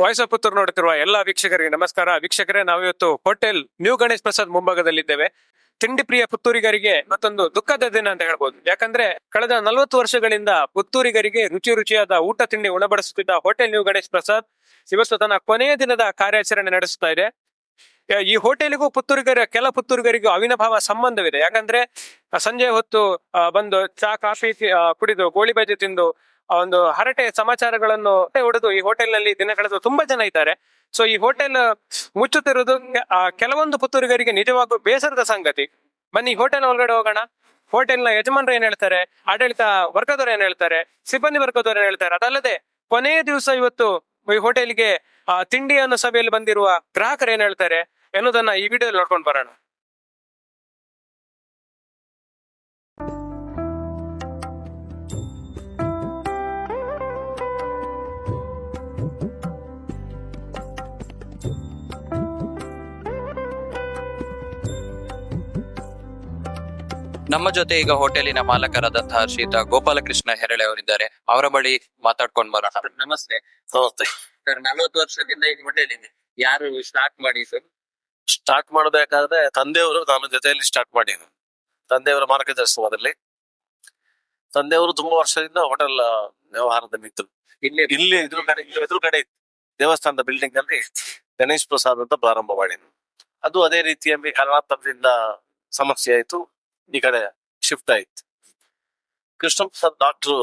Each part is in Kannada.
ವಾಯ್ಸ್ ಆಫ್ ಪುತ್ತೂರು ನೋಡುತ್ತಿರುವ ಎಲ್ಲಾ ವೀಕ್ಷಕರಿಗೆ ನಮಸ್ಕಾರ. ವೀಕ್ಷಕರೇ, ನಾವಿವತ್ತು ಹೋಟೆಲ್ ನ್ಯೂ ಗಣೇಶ್ ಪ್ರಸಾದ್ ಮುಂಭಾಗದಲ್ಲಿದ್ದೇವೆ. ತಿಂಡಿ ಪ್ರಿಯ ಪುತ್ತೂರಿಗರಿಗೆ ಮತ್ತೊಂದು ದುಃಖದ ದಿನ ಅಂತ ಹೇಳ್ಬೋದು. ಯಾಕಂದ್ರೆ, ಕಳೆದ ನಲವತ್ತು ವರ್ಷಗಳಿಂದ ಪುತ್ತೂರಿಗರಿಗೆ ರುಚಿ ರುಚಿಯಾದ ಊಟ ತಿಂಡಿ ಉಣಬಡಿಸುತ್ತಿದ್ದ ಹೋಟೆಲ್ ನ್ಯೂ ಗಣೇಶ್ ಪ್ರಸಾದ್ ಇವತ್ತು ತನ್ನ ಕೊನೆಯ ದಿನದ ಕಾರ್ಯಾಚರಣೆ ನಡೆಸುತ್ತಾ ಇದೆ. ಈ ಹೋಟೆಲಿಗೂ ಪುತ್ತೂರಿಗರ, ಕೆಲ ಪುತ್ತೂರಿಗರಿಗೂ ಅವಿನಭಾವ ಸಂಬಂಧವಿದೆ. ಯಾಕಂದ್ರೆ, ಸಂಜೆ ಹೊತ್ತು ಬಂದು ಚಾ, ಕಾಫಿ ಕುಡಿದು, ಗೋಳಿ ಬಜ್ಜಿ ತಿಂದು ಒಂದು ಹರಟೆ ಸಮಾಚಾರಗಳನ್ನು ಹೊಡೆದು ಈ ಹೋಟೆಲ್ನಲ್ಲಿ ದಿನ ಕಳೆದು ತುಂಬಾ ಜನ ಇದ್ದಾರೆ. ಸೊ ಈ ಹೋಟೆಲ್ ಮುಚ್ಚುತ್ತಿರುವುದು ಕೆಲವೊಂದು ಪುತ್ತೂರಿಗರಿಗೆ ನಿಜವಾಗೂ ಬೇಸರದ ಸಂಗತಿ. ಬನ್ನಿ ಹೋಟೆಲ್ ಒಳಗಡೆ ಹೋಗೋಣ. ಹೋಟೆಲ್ನ ಯಜಮಾನರು ಏನ್ ಹೇಳ್ತಾರೆ? ಆಡಳಿತ ವರ್ಗದವರು ಏನ್ ಹೇಳ್ತಾರೆ? ಸಿಬ್ಬಂದಿ ವರ್ಗದವರು ಏನ್ ಹೇಳ್ತಾರೆ? ಅದಲ್ಲದೆ, ಕೊನೆಯ ದಿವಸ ಇವತ್ತು ಈ ಹೋಟೆಲ್ಗೆ ತಿಂಡಿಯನ್ನು ಸಭೆಯಲ್ಲಿ ಬಂದಿರುವ ಗ್ರಾಹಕರು ಏನ್ ಹೇಳ್ತಾರೆ? ಎನ್ನುವುದನ್ನ ಈ ವಿಡಿಯೋದಲ್ಲಿ ನೋಡ್ಕೊಂಡು ಬರೋಣ. ನಮ್ಮ ಜೊತೆ ಈಗ ಹೋಟೆಲಿನ ಮಾಲಕರಾದಂತಹ ಶ್ರೀತ ಗೋಪಾಲಕೃಷ್ಣ ಹೆರಳೆ ಅವರಿದ್ದಾರೆ. ಅವರ ಬಳಿ ಮಾತಾಡ್ಕೊಂಡ್ ಬರೋಣ. ನಮಸ್ತೆ. ನಮಸ್ತೆ ಸರ್ ನಲವತ್ತು ವರ್ಷದಿಂದ ಈ ಹೋಟೆಲ್ ಇದೆ. ಯಾರು ಸ್ಟಾರ್ಟ್ ಮಾಡಿ ಸರ್? ಸ್ಟಾರ್ಟ್ ಮಾಡಬೇಕಾದ್ರೆ ತಂದೆಯವರು ನಾನು ಜೊತೆಯಲ್ಲಿ ಸ್ಟಾರ್ಟ್ ಮಾಡಿದ್ರು. ತಂದೆಯವರ ಮಾರ್ಗದರ್ಶನದಲ್ಲಿ. ತಂದೆಯವರು ತುಂಬಾ ವರ್ಷದಿಂದ ಹೋಟೆಲ್ ವ್ಯವಹಾರದಲ್ಲಿ ಮಿತ್ರು ಇಲ್ಲಿ ಇಲ್ಲಿ ಎದುರು ಕಡೆ ಎದುರು ಕಡೆ ದೇವಸ್ಥಾನದ ಬಿಲ್ಡಿಂಗ್ ಅಲ್ಲಿ ಗಣೇಶ್ ಪ್ರಸಾದ್ ಅಂತ ಪ್ರಾರಂಭ ಮಾಡಿದ್ರು. ಅದು ಅದೇ ರೀತಿಯಲ್ಲಿ ಕಾರಣಾಂತರದಿಂದ ಸಮಸ್ಯೆ ಆಯ್ತು. ಈ ಕಡೆ ಶಿಫ್ಟ್ ಆಯ್ತು. ಕೃಷ್ಣ ಪ್ರಸಾದ್ ಡಾಕ್ಟ್ರು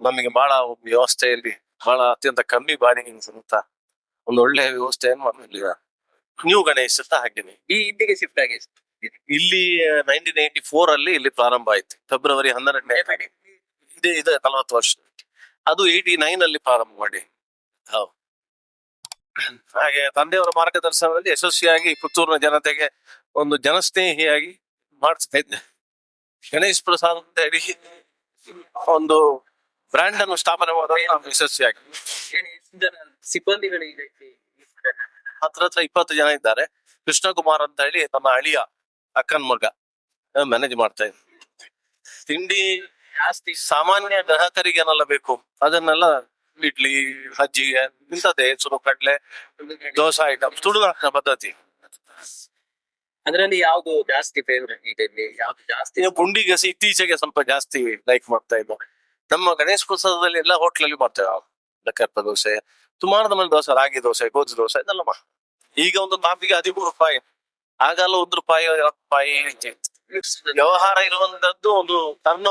ನಮಗೆ ಬಹಳ ವ್ಯವಸ್ಥೆಯಲ್ಲಿ ಬಹಳ ಅತ್ಯಂತ ಕಮ್ಮಿ ಬಾಡಿಗೆ ಅಂತ ಒಂದು ಒಳ್ಳೆಯ ವ್ಯವಸ್ಥೆಯನ್ನು ಮಾಡಿಲ್ಲ ನ್ಯೂ ಗಣೇಶ್ ಅಂತ ಹಾಕಿದೆ ಈ ಇಲ್ಲಿಗೆ ಶಿಫ್ಟ್ ಆಗಿ ಇಲ್ಲಿ ನೈನ್ಟೀನ್ ಏಯ್ಟಿ ಫೋರ್ ಅಲ್ಲಿ ಇಲ್ಲಿ ಪ್ರಾರಂಭ ಆಯ್ತು. ಫೆಬ್ರವರಿ ಹನ್ನೆರಡನೇ ಇದೇ, ಇದೆ ನಲವತ್ತು ವರ್ಷ. ಅದು ಏಯ್ಟಿ ನೈನ್ ಅಲ್ಲಿ ಪ್ರಾರಂಭ ಮಾಡಿ. ಹೌದು. ಹಾಗೆ ತಂದೆಯವರ ಮಾರ್ಗದರ್ಶನದಲ್ಲಿ ಯಶಸ್ವಿಯಾಗಿ ಪುತ್ತೂರಿನ ಜನತೆಗೆ ಒಂದು ಜನಸ್ನೇಹಿಯಾಗಿ ಮಾಡಿಸ್ತಾ ಇದ್ದೆ ಗಣೇಶ್ ಪ್ರಸಾದ್ ಅಂತ ಹೇಳಿ ಒಂದು ಬ್ರ್ಯಾಂಡ್ ಅನ್ನು ಸ್ಥಾಪನೆ ನಾವು ಯಶಸ್ವಿಯಾಗಿ ಸಿಬ್ಬಂದಿಗಳು ಹತ್ರ ಹತ್ರ ಇಪ್ಪತ್ತು ಜನ ಇದ್ದಾರೆ. ಕೃಷ್ಣಕುಮಾರ್ ಅಂತ ಹೇಳಿ ತಮ್ಮ ಅಳಿಯ ಅಕ್ಕನ ಮಗ. ಮ್ಯಾನೇಜ್ ಮಾಡ್ತಾ ಇದ್ದೆ ತಿಂಡಿ ಜಾಸ್ತಿ ಸಾಮಾನ್ಯ ಗ್ರಾಹಕರಿಗೆ ಏನೆಲ್ಲ ಬೇಕು? ಅದನ್ನೆಲ್ಲ ಇಡ್ಲಿ ಮಜ್ಜಿಗೆ ಇಂಥದ್ದೇ. ಸುರು ಕಡ್ಲೆ ದೋಸೆ ಐಟಮ್ ತುಳುನಾಡಿನ ಪದ್ಧತಿ. ಅದರಲ್ಲಿ ಯಾವ್ದು ಜಾಸ್ತಿ ಫೇವ್ರೆಟ್ ಇದೆ ಇಲ್ಲಿ? ಯಾವ್ದು ಜಾಸ್ತಿ ಪುಂಡಿ ಗಸಿ ಇತ್ತೀಚೆಗೆ ಸ್ವಲ್ಪ ಜಾಸ್ತಿ ಲೈಕ್ ಮಾಡ್ತಾ ಇದ್ದು. ನಮ್ಮ ಗಣೇಶ ಪ್ರಸಾದದಲ್ಲಿ ಎಲ್ಲ ಹೋಟ್ಲಲ್ಲಿ ಮಾಡ್ತೇವೆ ನಾವು. ಲಕ್ಕರ್ಪ ದೋಸೆ ಸುಮಾರು ಮೇಲೆ ದೋಸೆ, ರಾಗಿ ದೋಸೆ, ಗೋಧಿ ದೋಸೆ ಇದೆಲ್ಲ ಈಗ ಒಂದು ಕಾಫಿಗೆ ಹದಿಮೂರು ರೂಪಾಯಿ ಆಗಲ್ಲ ಒಂದು ರೂಪಾಯಿ ರೂಪಾಯಿ. ವ್ಯವಹಾರ ಇರುವಂತದ್ದು ಒಂದು ಟರ್ನ್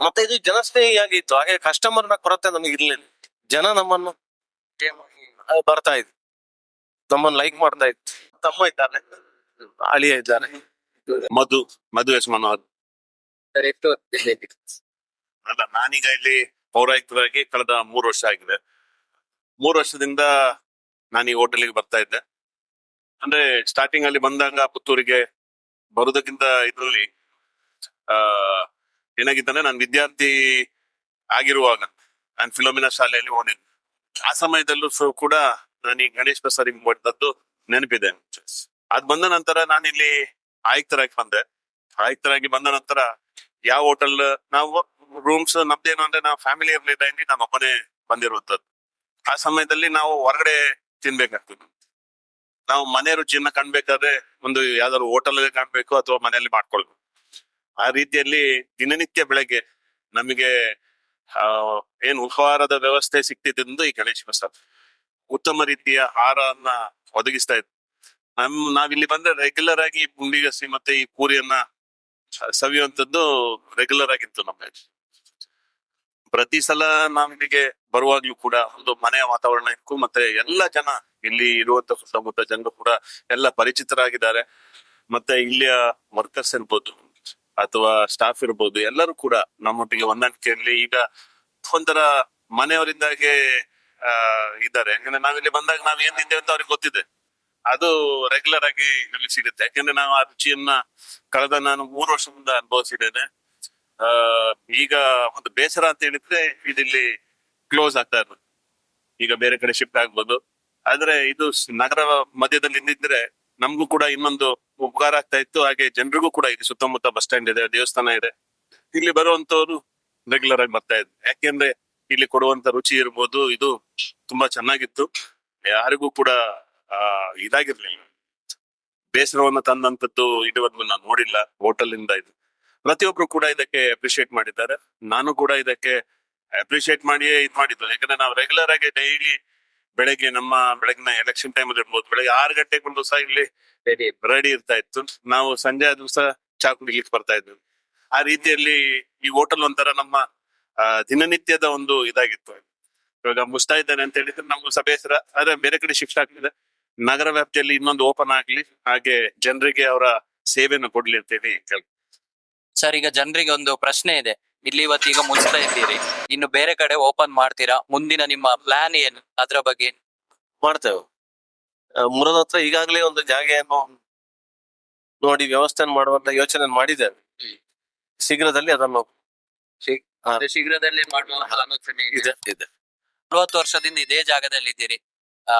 ಮತ್ತೆ ಇದು ಜನಸ್ನೇಹಿಯಾಗಿತ್ತು. ಹಾಗೆ ಕಸ್ಟಮರ್ನ ಕೊರತೆ ನಮಗೆ ಇರ್ಲಿಲ್ಲ. ಜನ ನಮ್ಮನ್ನು ಬರ್ತಾ ಇದ್ರು. ನಮ್ಮನ್ನು ಲೈಕ್ ಮಾಡ್ತಾ ಇತ್ತು ತಮ್ಮ ಇದ್ದಾನೆ. ಅಳಿಯ ಇದ್ದಾರೆ ಮಧು ಮಧು ಎಸ್ ಮನೋಹರ್ ಅಲ್ಲ ನಾನೀಗ ಇಲ್ಲಿ ಪೌರಾಯುಕ್ತರಾಗಿ ಕಳೆದ ಮೂರು ವರ್ಷ ಆಗಿದೆ. ಮೂರು ವರ್ಷದಿಂದ ನಾನು ಈ ಹೋಟೆಲಿಗೆ ಬರ್ತಾ ಇದ್ದೆ. ಅಂದ್ರೆ ಸ್ಟಾರ್ಟಿಂಗ್ ಅಲ್ಲಿ ಬಂದಾಗ ಪುತ್ತೂರಿಗೆ ಬರೋದಕ್ಕಿಂತ ಇದರಲ್ಲಿ ಆ ಏನಾಗಿತ್ತಂದ್ರೆ ನಾನು ವಿದ್ಯಾರ್ಥಿ ಆಗಿರುವಾಗ ನಾನು ಫಿಲೋಮಿನಾ ಶಾಲೆಯಲ್ಲಿ ಓದಿದ್ದೆ. ಆ ಸಮಯದಲ್ಲೂ ಸಹ ಕೂಡ ನಾನು ಈ ಗಣೇಶ್ ಪ್ರಸಾದ್ ಮಾಡಿದದ್ದು ನೆನಪಿದೆ. ಅದ್ ಬಂದ ನಂತರ ನಾನಿಲ್ಲಿ ಆಯುಕ್ತರಾಗಿ ಬಂದೆ. ಆಯುಕ್ತರಾಗಿ ಬಂದ ನಂತರ ಯಾವ ಹೋಟೆಲ್ ನಾವು ರೂಮ್ಸ್ ನಮ್ದೇನು ಅಂದ್ರೆ ನಾವು ಫ್ಯಾಮಿಲಿ ಇರ್ಲಿಲ್ಲ ಇಲ್ಲಿ ನಮ್ಮ ಒಬ್ಬನೇ ಬಂದಿರುವಂತದ್ದು ಆ ಸಮಯದಲ್ಲಿ ನಾವು ಹೊರಗಡೆ ತಿನ್ಬೇಕಾಗ್ತದೆ. ನಾವು ಮನೆ ರುಚಿಯನ್ನ ಕಾಣ್ಬೇಕಾದ್ರೆ ಒಂದು ಯಾವ್ದಾದ್ರು ಹೋಟೆಲ್ ಕಾಣ್ಬೇಕು ಅಥವಾ ಮನೆಯಲ್ಲಿ ಮಾಡ್ಕೊಳ್ಬೇಕು. ಆ ರೀತಿಯಲ್ಲಿ ದಿನನಿತ್ಯ ಬೆಳಗ್ಗೆ ನಮಗೆ ಏನು ಉಪಹಾರದ ವ್ಯವಸ್ಥೆ ಸಿಗ್ತಿದ್ದು ಈ ಗಣೇಶ ಪ್ರಸಾದ್. ಉತ್ತಮ ರೀತಿಯ ಆಹಾರವನ್ನ ಒದಗಿಸ್ತಾ ಇತ್ತು ನಮ್, ನಾವಿಲ್ಲಿ ಬಂದ್ರೆ ರೆಗ್ಯುಲರ್ ಆಗಿ ಗುಂಡಿಗಸಿ ಮತ್ತೆ ಈ ಪೂರಿಯನ್ನ ಸವಿಯುವಂತದ್ದು ರೆಗ್ಯುಲರ್ ಆಗಿತ್ತು ನಮ್ಮ ಪ್ರತಿ ಸಲ ನಾವು ಇಲ್ಲಿಗೆ ಬರುವಾಗ್ಲೂ ಕೂಡ ಒಂದು ಮನೆಯ ವಾತಾವರಣ ಇತ್ತು. ಮತ್ತೆ ಎಲ್ಲ ಜನ ಇಲ್ಲಿ ಇರುವಂತ ಸುತ್ತಮುತ್ತ ಜನರು ಕೂಡ ಎಲ್ಲ ಪರಿಚಿತರಾಗಿದ್ದಾರೆ. ಮತ್ತೆ ಇಲ್ಲಿಯ ವರ್ಕರ್ಸ್ ಇರ್ಬೋದು ಅಥವಾ ಸ್ಟಾಫ್ ಇರ್ಬೋದು ಎಲ್ಲರೂ ಕೂಡ ನಮ್ಮೊಟ್ಟಿಗೆ ಹೊಂದಾಣಿಕೆಯಲ್ಲಿ ಈಗ ಒಂಥರ ಮನೆಯವರಿಂದಾಗೆ ಆ, ಇದ್ದಾರೆ. ಯಾಕಂದ್ರೆ ನಾವಿಲ್ಲಿ ಬಂದಾಗ ನಾವ್ ಏನ್ ತಿಂತೇವೆ ಅಂತ ಅವ್ರಿಗೆ ಗೊತ್ತಿದೆ. ಅದು ರೆಗ್ಯುಲರ್ ಆಗಿ ಇಲ್ಲಿ ಸಿಗುತ್ತೆ. ಯಾಕಂದ್ರೆ ನಾವು ಆ ರುಚಿಯನ್ನ ಕಳೆದ ನಾನು ಮೂರು ವರ್ಷದಿಂದ ಅನುಭವಿಸಿದ್ದೇನೆ. ಆ, ಈಗ ಒಂದು ಬೇಸರ ಅಂತ ಹೇಳಿದ್ರೆ ಇದಿಲ್ಲಿ ಕ್ಲೋಸ್ ಆಗ್ತಾ ಇರೋದು. ಈಗ ಬೇರೆ ಕಡೆ ಶಿಫ್ಟ್ ಆಗ್ಬೋದು. ಆದ್ರೆ ಇದು ನಗರ ಮಧ್ಯದಲ್ಲಿ ನಿಂತಿದ್ರೆ ನಮಗೂ ಕೂಡ ಇನ್ನೊಂದು ಉಪಕಾರ ಆಗ್ತಾ ಇತ್ತು. ಹಾಗೆ ಜನರಿಗೂ ಕೂಡ ಇಲ್ಲಿ ಸುತ್ತಮುತ್ತ ಬಸ್ ಸ್ಟ್ಯಾಂಡ್ ಇದೆ, ದೇವಸ್ಥಾನ ಇದೆ. ಇಲ್ಲಿ ಬರುವಂತವ್ರು ರೆಗ್ಯುಲರ್ ಆಗಿ ಬರ್ತಾ ಇದ್ರು. ಯಾಕೆಂದ್ರೆ ಇಲ್ಲಿ ಕೊಡುವಂತ ರುಚಿ ಇರ್ಬೋದು, ಇದು ತುಂಬಾ ಚೆನ್ನಾಗಿತ್ತು. ಯಾರಿಗೂ ಕೂಡ, ಆ, ಇದಾಗಿರ್ಲಿಲ್ಲ. ಬೇಸರವನ್ನ ತಂದಂತದ್ದು ಇದುವರೆಗೂ ನಾನು ನೋಡಿಲ್ಲ ಹೋಟೆಲ್ ಇಂದ. ಇದು ಪ್ರತಿಯೊಬ್ರು ಕೂಡ ಇದಕ್ಕೆ ಅಪ್ರಿಶಿಯೇಟ್ ಮಾಡಿದ್ದಾರೆ. ನಾನು ಕೂಡ ಇದಕ್ಕೆ ಅಪ್ರಿಶಿಯೇಟ್ ಮಾಡಿಯೇ ಇದು ಮಾಡಿದ್ದು. ಯಾಕಂದ್ರೆ ನಾವು ರೆಗ್ಯುಲರ್ ಆಗಿ ಡೈಲಿ ಬೆಳಗ್ಗೆ ನಮ್ಮ ಬೆಳಗಿನ ಎಲೆಕ್ಷನ್ ಟೈಮ್ ಅಲ್ಲಿ ಇರ್ಬೋದು, ಬೆಳಗ್ಗೆ ಆರು ಗಂಟೆಗೆ ಒಂದು ಸಹ ಇಲ್ಲಿ ರೆಡಿ ಇರ್ತಾ ಇತ್ತು. ನಾವು ಸಂಜೆ ದಿವಸ ಚಾ ಕುಡಿಲಿಕ್ಕೆ ಬರ್ತಾ ಇದ್ವಿ. ಆ ರೀತಿಯಲ್ಲಿ ಈ ಹೋಟೆಲ್ ಒಂಥರ ನಮ್ಮ ಆ, ದಿನನಿತ್ಯದ ಒಂದು ಇದಾಗಿತ್ತು. ಇವಾಗ ಮುಸ್ತಾ ಇದ್ದಾನೆ ಅಂತ ಹೇಳಿದ್ರೆ ನಮ್ಗೆ ಸಭೆ ಹೆಸರ ಆದ್ರೆ ಬೇರೆ ಕಡೆ ಶಿಫ್ಟ್ ಆಗ್ತಿದೆ. ನಗರ ವ್ಯಾಪ್ತಿಯಲ್ಲಿ ಇನ್ನೊಂದು ಓಪನ್ ಆಗ್ಲಿ ಹಾಗೆ ಜನರಿಗೆ ಅವರ ಸೇವೆಯನ್ನು ಕೊಡ್ಲಿ ಅಂತ ಹೇಳಿ ಸರ್ ಈಗ ಜನರಿಗೆ ಒಂದು ಪ್ರಶ್ನೆ ಇದೆ. ಇಲ್ಲಿ ಇವತ್ತೀಗ ಮುಗಿಸ್ತಾ ಇದ್ದೀರಿ. ಇನ್ನು ಬೇರೆ ಕಡೆ ಓಪನ್ ಮಾಡ್ತೀರಾ? ಮುಂದಿನ ನಿಮ್ಮ ಪ್ಲಾನ್ ಏನು? ಅದ್ರ ಬಗ್ಗೆ ಮಾಡ್ತೇವೆ. ಮುರದ ಹತ್ರ ಈಗಾಗಲೇ ಒಂದು ಜಾಗೆಯನ್ನು ನೋಡಿ ವ್ಯವಸ್ಥೆ ಮಾಡುವಂತ ಯೋಚನೆ ಮಾಡಿದ್ದೇವೆ. ಶೀಘ್ರದಲ್ಲಿ ಅದನ್ನು ಶೀಘ್ರದಲ್ಲಿ ಮಾಡುವ ಆಲೋಚನೆ ಇದೆ. ಇದೆ ಇದೆ. ನಲವತ್ತು ವರ್ಷದಿಂದ ಇದೇ ಜಾಗದಲ್ಲಿ ಇದ್ದೀರಿ ಆ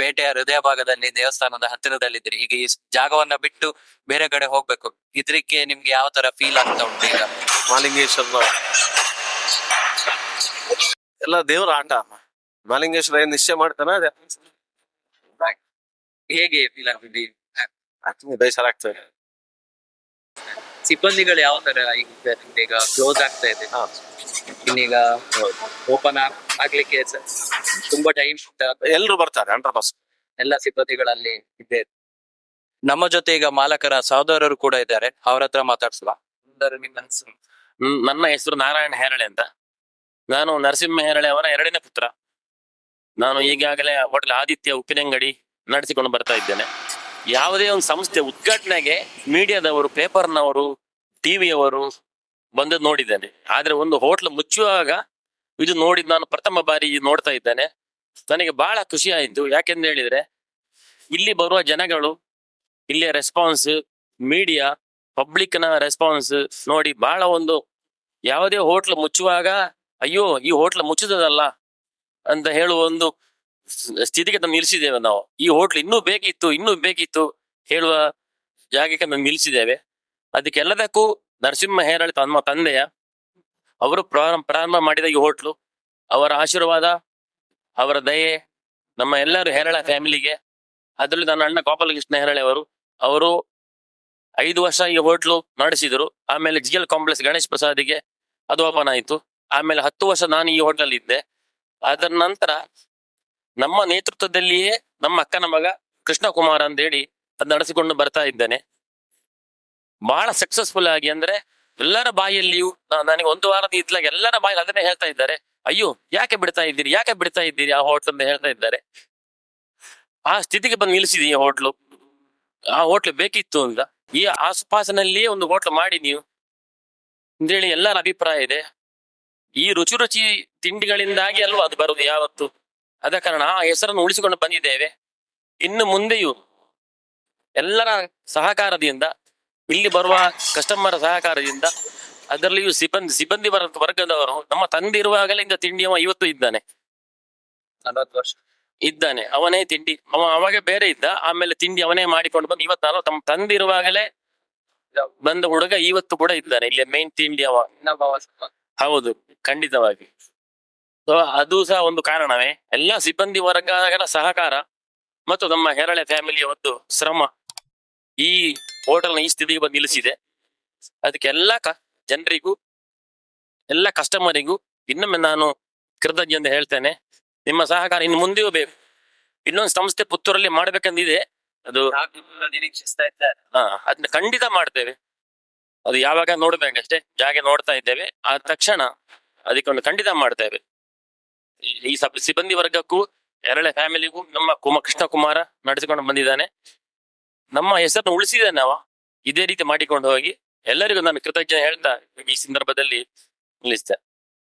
ಬೇಟೆಯ ಹೃದಯ ಭಾಗದಲ್ಲಿ ದೇವಸ್ಥಾನದ ಹತ್ತಿರದಲ್ಲಿದ್ದೀರಿ. ಈಗ ಈ ಜಾಗವನ್ನ ಬಿಟ್ಟು ಬೇರೆ ಕಡೆ ಹೋಗ್ಬೇಕು. ಇದ್ರಿಕ್ಕೆ ನಿಮ್ಗೆ ಯಾವ ತರ ಫೀಲ್ ಆಗ್ತಾ ಉಂಟು ಈಗ? ಮಾಲಿಂಗೇಶ್ವರ ಎಲ್ಲ ದೇವರ ಆಟ ಮಾಲಿಂಗೇಶ್ವರ ಏನ್ ನಿಶ್ಚಯ ಮಾಡ್ತಾನ ಅದೇ? ಹೇಗೆ ಫೀಲ್ ಆಗ್ತಿದ್ದೀವಿ ಆಗ್ತದೆ, ಬೇಸರ ಆಗ್ತದೆ ಸಿಬ್ಬಂದಿಗಳು ಯಾವ ತರ ಈಗ ಈಗ ಕ್ಲೋಸ್ ಆಗ್ತಾ ಇದೆ. ಇನ್ನೀಗ ಓಪನ್ ಆಗ್ಲಿಕ್ಕೆ ತುಂಬಾ ಟೈಮ್ ಎಲ್ಲರೂ ಬರ್ತಾರೆ ಹಂಡ್ರೆಡ್ ಪರ್ಸೆಂಟ್ ಎಲ್ಲ ಸಿಬ್ಬಂದಿಗಳಲ್ಲಿ ಇದೆ. ನಮ್ಮ ಜೊತೆ ಈಗ ಮಾಲಕರ ಸಹೋದರರು ಕೂಡ ಇದ್ದಾರೆ. ಅವ್ರ ಹತ್ರ ಮಾತಾಡ್ಸುವ ನಿಮ್ಮ ಹ್ಮ್, ನನ್ನ ಹೆಸರು ನಾರಾಯಣ ಹೇರಳೆ ಅಂತ. ನಾನು ನರಸಿಂಹ ಹೇರಳೆ ಅವರ ಎರಡನೇ ಪುತ್ರ. ನಾನು ಈಗಾಗಲೇ ಹೋಟೆಲ್ ಆದಿತ್ಯ ಉಪ್ಪಿನಂಗಡಿ ನಡೆಸಿಕೊಂಡು ಬರ್ತಾ ಇದ್ದೇನೆ. ಯಾವುದೇ ಒಂದು ಸಂಸ್ಥೆ ಉದ್ಘಾಟನೆಗೆ ಮೀಡಿಯಾದವರು, ಪೇಪರ್ನವರು, ಟಿವಿಯವರು ಬಂದು ನೋಡಿದ್ದೇನೆ. ಆದ್ರೆ ಒಂದು ಹೋಟ್ಲ್ ಮುಚ್ಚುವಾಗ ಇದು ನೋಡಿ ನಾನು ಪ್ರಥಮ ಬಾರಿ ನೋಡ್ತಾ ಇದ್ದೇನೆ. ನನಗೆ ಬಹಳ ಖುಷಿ ಆಯಿತು. ಯಾಕೆಂದ್ರೆ ಹೇಳಿದ್ರೆ, ಇಲ್ಲಿ ಬರುವ ಜನಗಳು, ಇಲ್ಲಿಯ ರೆಸ್ಪಾನ್ಸ್ ಮೀಡಿಯಾ ಪಬ್ಲಿಕ್ನ ರೆಸ್ಪಾನ್ಸ್ ನೋಡಿ ಬಹಳ ಒಂದು ಯಾವುದೇ ಹೋಟ್ಲ್ ಮುಚ್ಚುವಾಗ, ಅಯ್ಯೋ, ಈ ಹೋಟ್ಲ್ ಮುಚ್ಚಿದದಲ್ಲ ಅಂತ ಹೇಳುವ ಒಂದು ಸ್ಥಿತಿಗೆ ನಮ್ಗೆ ನಿಲ್ಲಿಸಿದ್ದೇವೆ ನಾವು. ಈ ಹೋಟ್ಲ್ ಇನ್ನೂ ಬೇಕಿತ್ತು ಇನ್ನೂ ಬೇಕಿತ್ತು ಹೇಳುವ ಜಾಗಕ್ಕೆ ನಾವು ನಿಲ್ಲಿಸಿದ್ದೇವೆ ಅದಕ್ಕೆಲ್ಲದಕ್ಕೂ ನರಸಿಂಹ ಹೇರಳಿ ತಮ್ಮ ತಂದೆಯ, ಅವರು ಪ್ರಾರಂಭ ಪ್ರಾರಂಭ ಮಾಡಿದ ಈ ಹೋಟ್ಲು, ಅವರ ಆಶೀರ್ವಾದ, ಅವರ ದಯೆ, ನಮ್ಮ ಎಲ್ಲರೂ ಹೇರಳ ಫ್ಯಾಮಿಲಿಗೆ, ಅದರಲ್ಲಿ ನನ್ನ ಅಣ್ಣ ಗೋಪಾಲಕೃಷ್ಣ ಹೇರಳೆ ಅವರು ಅವರು ಐದು ವರ್ಷ ಈ ಹೋಟ್ಲು ನಡೆಸಿದರು ಆಮೇಲೆ ಜಿ ಎಲ್ ಕಾಂಪ್ಲೆಕ್ಸ್ ಗಣೇಶ್ ಪ್ರಸಾದಿಗೆ ಅದು ಓಪನ್ ಆಯಿತು. ಆಮೇಲೆ ಹತ್ತು ವರ್ಷ ನಾನು ಈ ಹೋಟ್ಲಲ್ಲಿ ಇದ್ದೆ. ಅದರ ನಂತರ ನಮ್ಮ ನೇತೃತ್ವದಲ್ಲಿಯೇ ನಮ್ಮ ಅಕ್ಕನ ಮಗ ಕೃಷ್ಣ ಕುಮಾರ್ ಅಂತ ಹೇಳಿ ಅದ್ ನಡೆಸಿಕೊಂಡು ಬರ್ತಾ ಇದ್ದಾನೆ. ಬಹಳ ಸಕ್ಸಸ್ಫುಲ್ ಆಗಿ ಅಂದ್ರೆ ಎಲ್ಲರ ಬಾಯಲ್ಲಿಯೂ ನನಗೆ ಒಂದು ವಾರದ ಇದ್ಲಾಗ ಎಲ್ಲರ ಬಾಯಲ್ಲಿ ಅದನ್ನೇ ಹೇಳ್ತಾ ಇದ್ದಾರೆ. ಅಯ್ಯೋ, ಯಾಕೆ ಬಿಡ್ತಾ ಇದ್ದೀರಿ? ಯಾಕೆ ಬಿಡ್ತಾ ಇದ್ದೀರಿ ಆ ಹೋಟ್ಲ್ ಅಂತ ಹೇಳ್ತಾ ಇದ್ದಾರೆ. ಆ ಸ್ಥಿತಿಗೆ ಬಂದು ನಿಲ್ಸಿದೀ ಈ ಹೋಟ್ಲು ಆ ಹೋಟ್ಲು ಬೇಕಿತ್ತು ಅಂತ. ಈ ಆಸುಪಾಸಿನಲ್ಲಿಯೇ ಒಂದು ಹೋಟ್ಲು ಮಾಡಿ ನೀವು ಅಂತೇಳಿ ಎಲ್ಲರ ಅಭಿಪ್ರಾಯ ಇದೆ. ಈ ರುಚಿ ರುಚಿ ತಿಂಡಿಗಳಿಂದಾಗಿ ಅಲ್ವಾ ಅದು ಬರುದು ಯಾವತ್ತು? ಅದ ಕಾರಣ ಆ ಹೆಸರನ್ನು ಉಳಿಸಿಕೊಂಡು ಬಂದಿದ್ದೇವೆ. ಇನ್ನು ಮುಂದೆಯೂ ಎಲ್ಲರ ಸಹಕಾರದಿಂದ ಇಲ್ಲಿ ಬರುವ ಕಸ್ಟಮರ್ ಸಹಕಾರದಿಂದ ಅದರಲ್ಲಿಯೂ ಸಿಬ್ಬಂದಿ ಸಿಬ್ಬಂದಿ ಬರ ವರ್ಗದವರು ನಮ್ಮ ತಂದೆ ಇರುವಾಗಲೇ ಇಂದ ತಿಂಡಿಯವ ಇವತ್ತು ಇದ್ದಾನೆ. ನಲವತ್ತು ವರ್ಷ. ಇದ್ದಾನೆ. ಅವನೇ ತಿಂಡಿ ಅವ ಅವಾಗ ಬೇರೆ ಇದ್ದ ಆಮೇಲೆ ತಿಂಡಿ ಅವನೇ ಮಾಡಿಕೊಂಡು ಬಂದು ಇವತ್ತು ನಾನು ತಮ್ಮ ತಂದೆ ಇರುವಾಗಲೇ ಬಂದ ಹುಡುಗ ಇವತ್ತು ಕೂಡ ಇದ್ದಾನೆ. ಇಲ್ಲಿ ಮೇನ್ ತಿಂಡಿ ಅವ. ಹೌದು ಖಂಡಿತವಾಗಿ. ಅದು ಸಹ ಒಂದು ಕಾರಣವೇ. ಎಲ್ಲ ಸಿಬ್ಬಂದಿ ವರ್ಗಗಳ ಸಹಕಾರ ಮತ್ತು ನಮ್ಮ ಹೆರಳೆ ಫ್ಯಾಮಿಲಿಯ ಒಂದು ಶ್ರಮ ಈ ಹೋಟೆಲ್ನ ಈ ಸ್ಥಿತಿಗೆ ಬಂದು ನಿಲ್ಲಿಸಿದೆ. ಅದಕ್ಕೆಲ್ಲ ಕ, ಜನರಿಗೂ, ಎಲ್ಲ ಕಸ್ಟಮರಿಗೂ ಇನ್ನೊಮ್ಮೆ ನಾನು ಕೃತಜ್ಞ ಅಂತ ಹೇಳ್ತೇನೆ. ನಿಮ್ಮ ಸಹಕಾರ ಇನ್ನು ಮುಂದೆಯೂ ಬೇಕು. ಇನ್ನೊಂದು ಸಂಸ್ಥೆ ಪುತ್ತೂರಲ್ಲಿ ಮಾಡ್ಬೇಕಂದಿದೆ. ಅದು ನಿರೀಕ್ಷಿಸ್ತಾ ಇದ್ದಾರೆ ಹಾ, ಅದನ್ನ ಖಂಡಿತ ಮಾಡ್ತೇವೆ. ಅದು ಯಾವಾಗ ನೋಡ್ಬೇಕಷ್ಟೇ, ಜಾಗ ನೋಡ್ತಾ ಇದ್ದೇವೆ. ಆದ ತಕ್ಷಣ ಅದಕ್ಕೆ ಒಂದು ಖಂಡಿತ ಮಾಡ್ತೇವೆ. ಈ- ಈ ಸಬ್ ಸಿಬ್ಬಂದಿ ವರ್ಗಕ್ಕೂ ಎರಳೆ ಫ್ಯಾಮಿಲಿಗೂ ನಮ್ಮ ಕುಮ, ಕೃಷ್ಣ ಕುಮಾರ ನಡೆಸಿಕೊಂಡು ಬಂದಿದ್ದಾನೆ. ನಮ್ಮ ಹೆಸರನ್ನು ಉಳಿಸಿದ್ದಾನೆ ನಾವು. ಇದೇ ರೀತಿ ಮಾಡಿಕೊಂಡು ಹೋಗಿ ಎಲ್ಲರಿಗೂ ನಾನು ಕೃತಜ್ಞ ಹೇಳ್ತಾ ಈ ಸಂದರ್ಭದಲ್ಲಿ ನಿಲ್ಲಿಸ್ತೇನೆ.